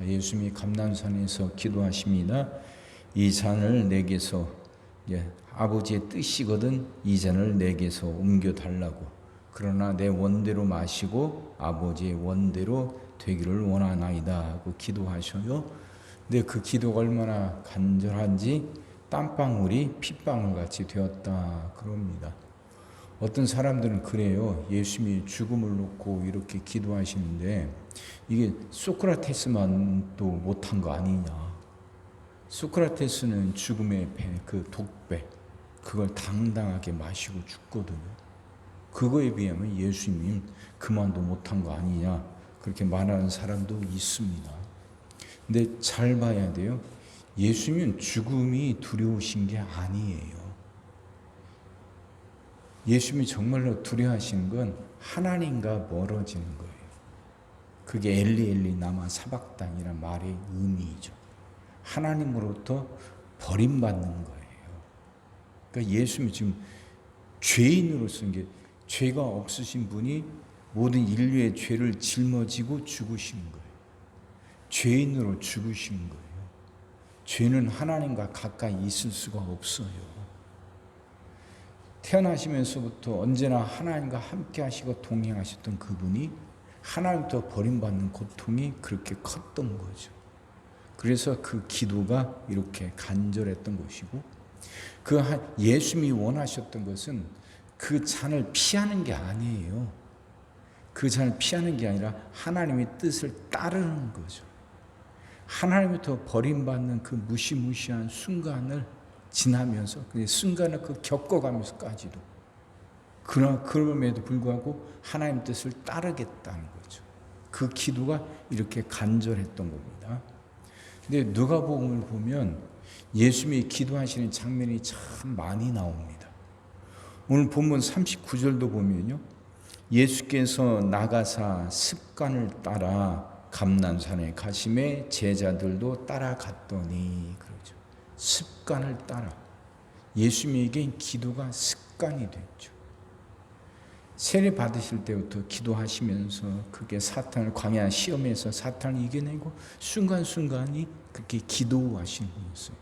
예수님이 감난산에서 기도하십니다. 이 잔을 내게서 예, 아버지의 뜻이거든 이 잔을 내게서 옮겨 달라고. 그러나 내 원대로 마시고 아버지의 원대로 되기를 원하나이다 하고 기도하셔요. 근데 그 기도가 얼마나 간절한지 땀방울이 핏방울 같이 되었다 그럽니다. 어떤 사람들은 그래요. 예수님이 죽음을 놓고 이렇게 기도하시는데 이게 소크라테스만도 못한 거 아니냐. 소크라테스는 죽음의 배, 그 독배, 그걸 당당하게 마시고 죽거든요. 그거에 비하면 예수님이 그만도 못한 거 아니냐. 그렇게 말하는 사람도 있습니다. 근데 잘 봐야 돼요. 예수님은 죽음이 두려우신 게 아니에요. 예수님이 정말로 두려워하시는 건 하나님과 멀어지는 거예요. 그게 엘리 엘리 나마 사박당이란 말의 의미이죠. 하나님으로부터 버림받는 거예요. 그러니까 예수님이 지금 죄인으로서 이게 죄가 없으신 분이 모든 인류의 죄를 짊어지고 죽으신 거예요. 죄인으로 죽으신 거예요. 죄는 하나님과 가까이 있을 수가 없어요. 태어나시면서부터 언제나 하나님과 함께 하시고 동행하셨던 그분이 하나님부터 버림받는 고통이 그렇게 컸던 거죠. 그래서 그 기도가 이렇게 간절했던 것이고 그 예수님이 원하셨던 것은 그 잔을 피하는 게 아니에요. 그 잔을 피하는 게 아니라 하나님의 뜻을 따르는 거죠. 하나님부터 버림받는 그 무시무시한 순간을 지나면서 그 순간을 그 겪어가면서까지도 그러 그럼에도 불구하고 하나님 뜻을 따르겠다는 거죠. 그 기도가 이렇게 간절했던 겁니다. 근데 누가복음을 보면 예수님이 기도하시는 장면이 참 많이 나옵니다. 오늘 본문 39절도 보면요. 예수께서 나가사 습관을 따라 감난산에 가심에 제자들도 따라갔더니. 습관을 따라 예수님에게 기도가 습관이 됐죠. 세례 받으실 때부터 기도하시면서 그게 사탄을 광야 시험에서 사탄을 이겨내고 순간순간이 그렇게 기도하신 분이었어요.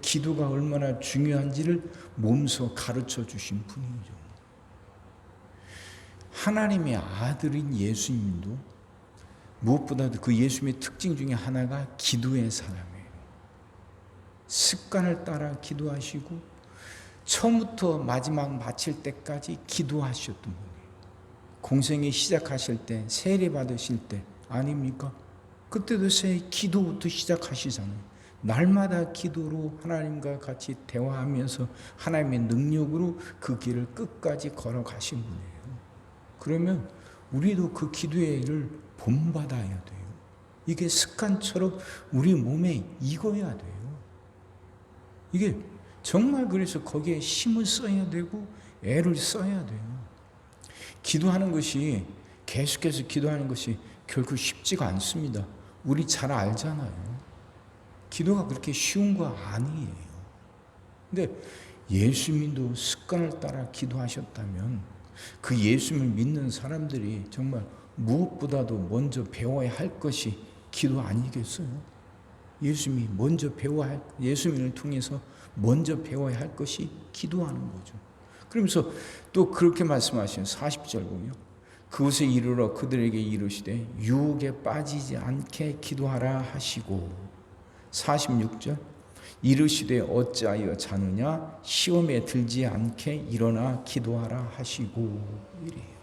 기도가 얼마나 중요한지를 몸소 가르쳐 주신 분이죠. 하나님의 아들인 예수님도 무엇보다도 그 예수님의 특징 중에 하나가 기도의 사람이에요. 습관을 따라 기도하시고 처음부터 마지막 마칠 때까지 기도하셨던 분이에요. 공생이 시작하실 때, 세례 받으실 때 아닙니까? 그때도 새 기도부터 시작하시잖아요. 날마다 기도로 하나님과 같이 대화하면서 하나님의 능력으로 그 길을 끝까지 걸어가신 분이에요. 그러면 우리도 그 기도의 일을 본받아야 돼요. 이게 습관처럼 우리 몸에 익어야 돼요. 이게 정말 그래서 거기에 힘을 써야 되고 애를 써야 돼요. 기도하는 것이 계속해서 기도하는 것이 결코 쉽지가 않습니다. 우리 잘 알잖아요. 기도가 그렇게 쉬운 거 아니에요. 근데 예수님도 습관을 따라 기도하셨다면 그 예수님을 믿는 사람들이 정말 무엇보다도 먼저 배워야 할 것이 기도 아니겠어요? 예수님이 먼저 배워야 할, 예수님을 통해서 먼저 배워야 할 것이 기도하는 거죠. 그러면서 또 그렇게 말씀하시는 40절 보면 그곳에 이르러 그들에게 이르시되 유혹에 빠지지 않게 기도하라 하시고 46절 이르시되 어찌하여 자느냐 시험에 들지 않게 일어나 기도하라 하시고 이래요.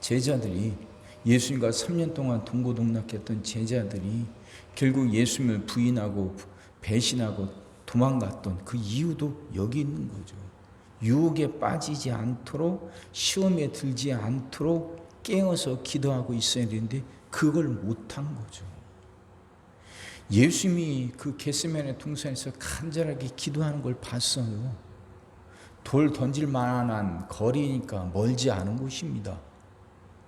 제자들이 예수님과 3년 동안 동고동락했던 제자들이 결국 예수님을 부인하고 배신하고 도망갔던 그 이유도 여기 있는 거죠. 유혹에 빠지지 않도록 시험에 들지 않도록 깨어서 기도하고 있어야 되는데 그걸 못한 거죠. 예수님이 그 게스메네 동산에서 간절하게 기도하는 걸 봤어요. 돌 던질 만한 거리니까 멀지 않은 곳입니다.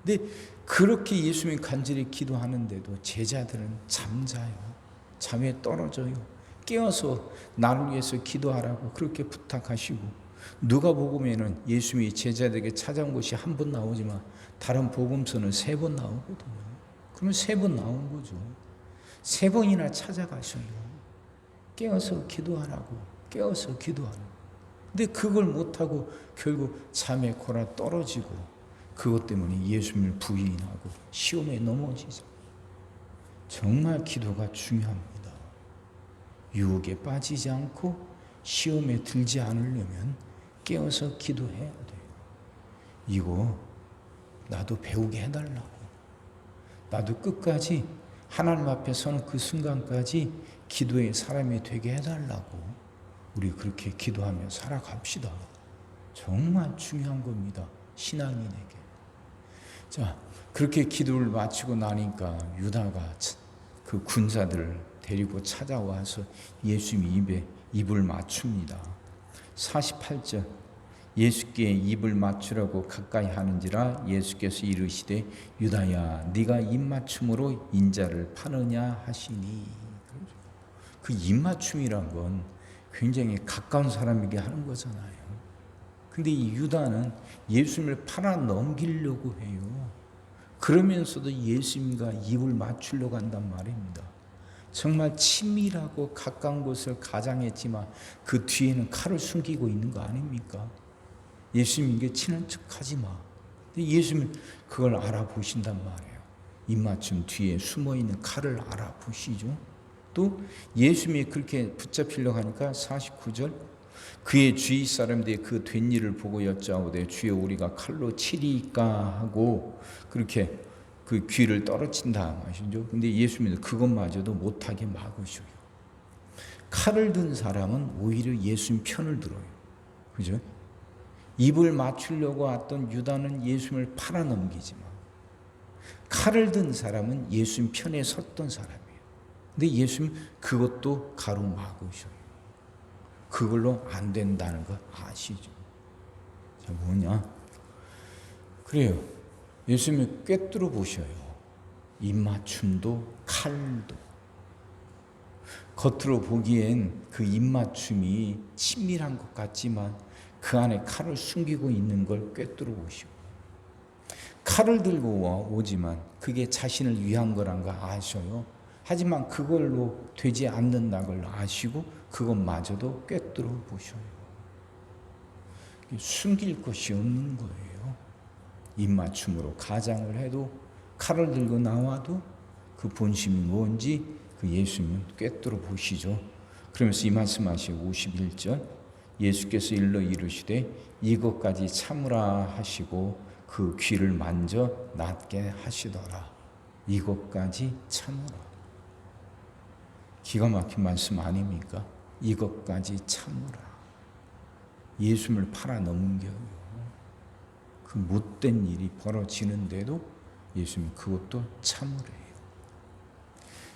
근데 그렇게 예수님이 간절히 기도하는데도 제자들은 잠자요. 잠에 떨어져요. 깨어서 나를 위해서 기도하라고 그렇게 부탁하시고 누가 복음에는 예수님이 제자들에게 찾아온 것이 한 번 나오지만 다른 복음서는 세 번 나오거든요. 그러면 세 번 나온 거죠. 세 번이나 찾아가셔요. 깨어서 기도하라고. 깨어서 기도하라고. 근데 그걸 못하고 결국 잠에 골아 떨어지고 그것 때문에 예수님을 부인하고 시험에 넘어지죠. 정말 기도가 중요합니다. 유혹에 빠지지 않고 시험에 들지 않으려면 깨어서 기도해야 돼요. 이거 나도 배우게 해달라고. 나도 끝까지 하나님 앞에 서는 그 순간까지 기도의 사람이 되게 해달라고. 우리 그렇게 기도하며 살아갑시다. 정말 중요한 겁니다. 신앙인에게. 자, 그렇게 기도를 마치고 나니까 유다가 그 군사들을 데리고 찾아와서 예수님 입에 입을 맞춥니다. 48절 예수께 입을 맞추라고 가까이 하는지라 예수께서 이르시되 유다야 네가 입 맞춤으로 인자를 파느냐 하시니 그 입 맞춤이란 건 굉장히 가까운 사람에게 하는 거잖아요. 근데 이 유다는 예수님을 팔아 넘기려고 해요. 그러면서도 예수님과 입을 맞추려고 한단 말입니다. 정말 친밀하고 가까운 곳을 가장했지만 그 뒤에는 칼을 숨기고 있는 거 아닙니까? 예수님에게 친한 척 하지 마. 근데 예수님은 그걸 알아보신단 말이에요. 입맞춤 뒤에 숨어 있는 칼을 알아보시죠. 또 예수님이 그렇게 붙잡히려고 하니까 49절 그의 주위 사람들이 그된 일을 보고 여짜오되 주여 우리가 칼로 치리까 하고 그렇게 그 귀를 떨어친다 하시죠. 근데 예수님은 그것마저도 못하게 막으셔요. 칼을 든 사람은 오히려 예수님 편을 들어요. 그죠? 입을 맞추려고 왔던 유다는 예수님을 팔아넘기지만 칼을 든 사람은 예수님 편에 섰던 사람이에요. 근데 예수님 그것도 가로막으셔요. 그걸로 안 된다는 거 아시죠? 자, 뭐냐? 그래요. 예수님이 꿰뚫어 보셔요. 입맞춤도 칼도. 겉으로 보기엔 그 입맞춤이 친밀한 것 같지만 그 안에 칼을 숨기고 있는 걸 꿰뚫어 보시고 칼을 들고 오지만 그게 자신을 위한 거란 거 아셔요. 하지만 그걸로 되지 않는다는 걸 아시고 그것마저도 꿰뚫어 보셔요. 숨길 것이 없는 거예요. 입맞춤으로 가장을 해도 칼을 들고 나와도 그 본심이 뭔지 그 예수님은 꿰뚫어 보시죠. 그러면서 이 말씀하시고 51절 예수께서 일러 이르시되 이것까지 참으라 하시고 그 귀를 만져 낫게 하시더라. 이것까지 참으라. 기가 막힌 말씀 아닙니까? 이것까지 참으라. 예수님을 팔아 넘겨요. 그 못된 일이 벌어지는데도 예수님 그것도 참으래요.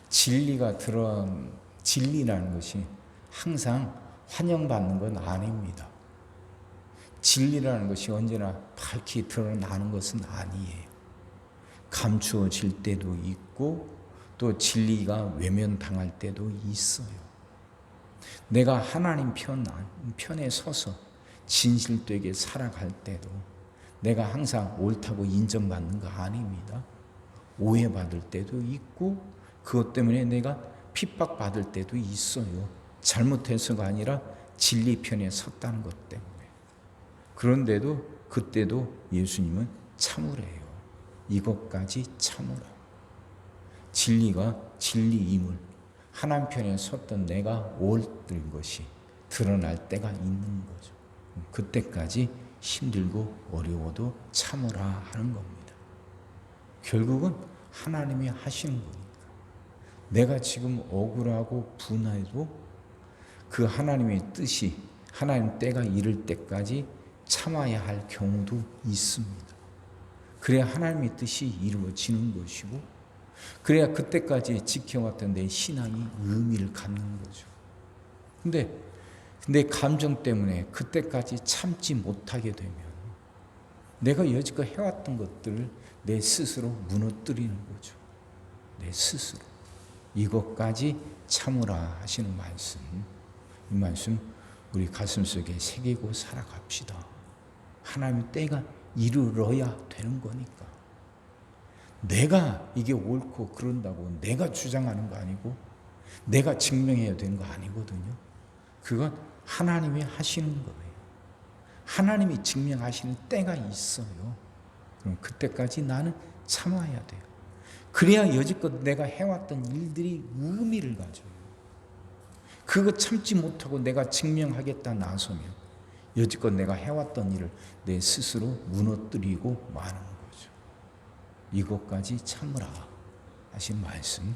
진리가 드러난 진리라는 것이 항상 환영받는 건 아닙니다. 진리라는 것이 언제나 밝히 드러나는 것은 아니에요. 감추어질 때도 있고 또 진리가 외면당할 때도 있어요. 내가 하나님 편, 편에 서서 진실되게 살아갈 때도 내가 항상 옳다고 인정받는 거 아닙니다. 오해받을 때도 있고 그것 때문에 내가 핍박받을 때도 있어요. 잘못해서가 아니라 진리 편에 섰다는 것 때문에. 그런데도 그때도 예수님은 참으래요. 이것까지 참으라. 진리가 진리임을 하나님 편에 섰던 내가 옳은 것이 드러날 때가 있는 거죠. 그때까지 힘들고 어려워도 참으라 하는 겁니다. 결국은 하나님이 하시는 거니까. 내가 지금 억울하고 분해도 그 하나님의 뜻이 하나님 때가 이를 때까지 참아야 할 경우도 있습니다. 그래야 하나님의 뜻이 이루어지는 것이고, 그래야 그때까지 지켜왔던 내 신앙이 의미를 갖는 거죠. 근데 내 감정 때문에 그때까지 참지 못하게 되면 내가 여지껏 해왔던 것들을 내 스스로 무너뜨리는 거죠. 내 스스로. 이것까지 참으라 하시는 말씀. 이 말씀 우리 가슴 속에 새기고 살아갑시다. 하나님 때가 이르러야 되는 거니까. 내가 이게 옳고 그런다고 내가 주장하는 거 아니고 내가 증명해야 되는 거 아니거든요. 그건 하나님이 하시는 거예요. 하나님이 증명하시는 때가 있어요. 그럼 그때까지 나는 참아야 돼요. 그래야 여지껏 내가 해왔던 일들이 의미를 가져요. 그거 참지 못하고 내가 증명하겠다 나서면 여지껏 내가 해왔던 일을 내 스스로 무너뜨리고 마는. 이것까지 참으라 하신 말씀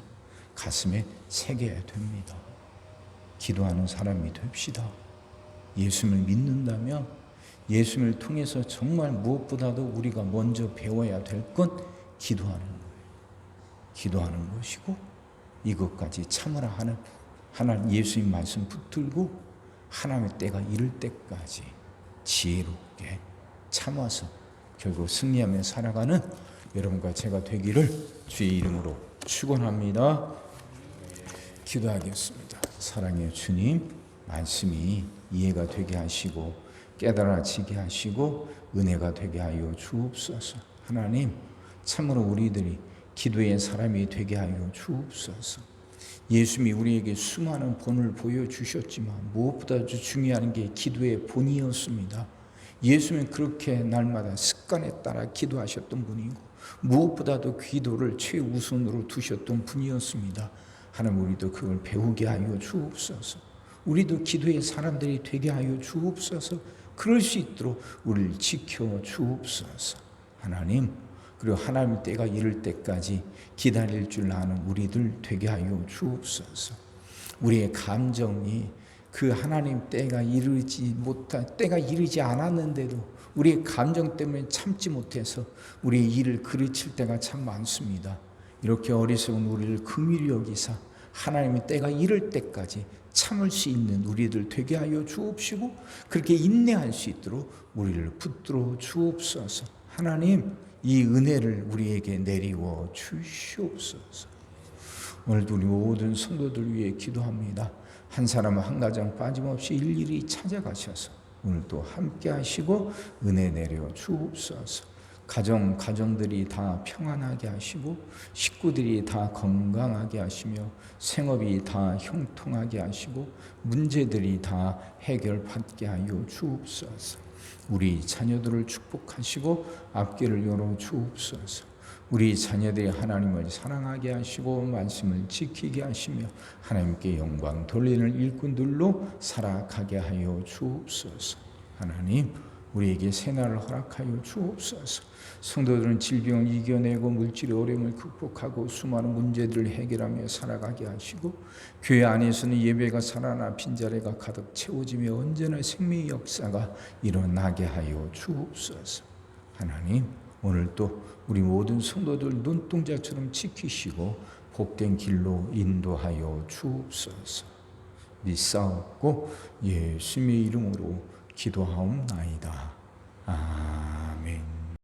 가슴에 새겨야 됩니다. 기도하는 사람이 됩시다. 예수님을 믿는다면 예수님을 통해서 정말 무엇보다도 우리가 먼저 배워야 될건 기도하는 거예요. 기도하는 것이고 이것까지 참으라 하는 하나님 예수님 말씀 붙들고 하나님의 때가 이를 때까지 지혜롭게 참아서 결국 승리하며 살아가는 여러분과 제가 되기를 주의 이름으로 축원합니다. 기도하겠습니다. 사랑의 주님 말씀이 이해가 되게 하시고 깨달아지게 하시고 은혜가 되게 하여 주옵소서. 하나님 참으로 우리들이 기도의 사람이 되게 하여 주옵소서. 예수님이 우리에게 수많은 본을 보여주셨지만 무엇보다 중요한 게 기도의 본이었습니다. 예수님은 그렇게 날마다 습관에 따라 기도하셨던 분이고 무엇보다도 기도를 최우선으로 두셨던 분이었습니다. 하나님 우리도 그걸 배우게 하여 주옵소서. 우리도 기도의 사람들이 되게 하여 주옵소서. 그럴 수 있도록 우리를 지켜 주옵소서. 하나님 그리고 하나님 때가 이를 때까지 기다릴 줄 아는 우리들 되게 하여 주옵소서. 우리의 감정이 그 하나님 때가 이르지 못한 때가 이르지 않았는데도 우리의 감정 때문에 참지 못해서 우리의 일을 그르칠 때가 참 많습니다. 이렇게 어리석은 우리를 긍휼히 여기사 하나님의 때가 이를 때까지 참을 수 있는 우리들 되게 하여 주옵시고 그렇게 인내할 수 있도록 우리를 붙들어 주옵소서. 하나님 이 은혜를 우리에게 내리워 주시옵소서. 오늘도 우리 모든 성도들 위해 기도합니다. 한 사람 한 가정 빠짐없이 일일이 찾아가셔서 오늘도 함께 하시고 은혜 내려 주옵소서. 가정 가정들이 다 평안하게 하시고 식구들이 다 건강하게 하시며 생업이 다 형통하게 하시고 문제들이 다 해결받게 하여 주옵소서. 우리 자녀들을 축복하시고 앞길을 열어 주옵소서. 우리 자녀들이 하나님을 사랑하게 하시고 말씀을 지키게 하시며 하나님께 영광 돌리는 일꾼들로 살아가게 하여 주옵소서. 하나님 우리에게 새날을 허락하여 주옵소서. 성도들은 질병을 이겨내고 물질의 어려움을 극복하고 수많은 문제들을 해결하며 살아가게 하시고 교회 안에서는 예배가 살아나 빈자리가 가득 채워지며 언제나 생명의 역사가 일어나게 하여 주옵소서. 하나님 오늘 또 우리 모든 성도들 눈동자처럼 지키시고 복된 길로 인도하여 주옵소서. 믿사옵고 예수님의 이름으로 기도하옵나이다. 아멘.